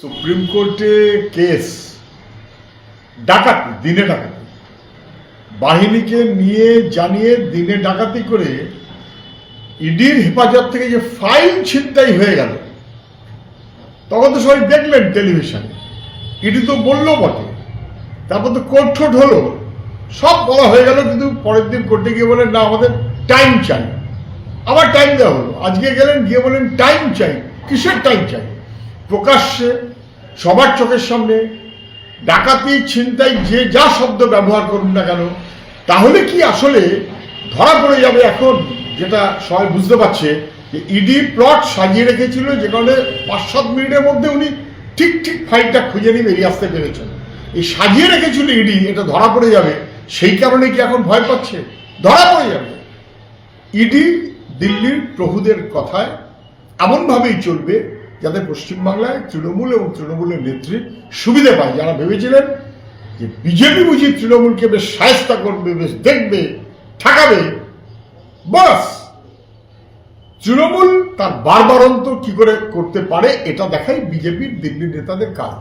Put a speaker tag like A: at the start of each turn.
A: Supreme কোর্টে case, ডাকাতি, দিনে ডাকাতি। বাহিনীকে নিয়ে জানিয়ে দিনে ডাকাতি করে ইডির হেফাজত থেকে যে ফাইল ছিনতাই হয়ে গেল, তখন তো সবাই দেখলেন টেলিভিশনে। ইডি তো বলল বটে। তারপর তো কোর্ট ঠোট হলো। সব বলা হয়ে গেল, কিন্তু পরের দিন কোর্টে গিয়ে বলেন, না, আমাদের টাইম চাই। আবার টাইম দেওয়া হলো। আজকে গেলেন, গিয়ে বলেন, টাইম চাই। কিসের টাইম চাই? প্রকাশ্যে সবার চোখের সামনে, ডাকাতি, ছিনতাই, যে যা শব্দ ব্যবহার করুন না কেন, তাহলে কি আসলে ধরা পড়ে যাবে এখন? যেটা সবাই বুঝতে পারছে, যে ইডি প্লট সাজিয়ে রেখেছিল, যে কারণে পাঁচ সাত মিনিটের মধ্যে উনি ঠিক ঠিক ফাইলটা খুঁজে নিয়ে বেরিয়ে আসতে পেরেছেন। এই সাজিয়ে রেখেছিল ইডি এটা ধরা পড়ে যাবে। সেই কারণে কি এখন ভয় পাচ্ছে? ধরা পড়ে যাবে। ইডি দিল্লির প্রভুদের কথায় এমনভাবেই চলবে যাতে পশ্চিমবাংলায় তৃণমূল এবং তৃণমূলের নেত্রীর সুবিধে পায়, যারা ভেবেছিলেন যে বিজেপি বুঝি তৃণমূলকে বেশ সায়স্তা করবে, বেশ দেখবে, ঠাকাবে, বাস। তৃণমূল তার বারবার বারবারন্ত কি করে করতে পারে, এটা দেখাই বিজেপির দিল্লির নেতাদের কাজ।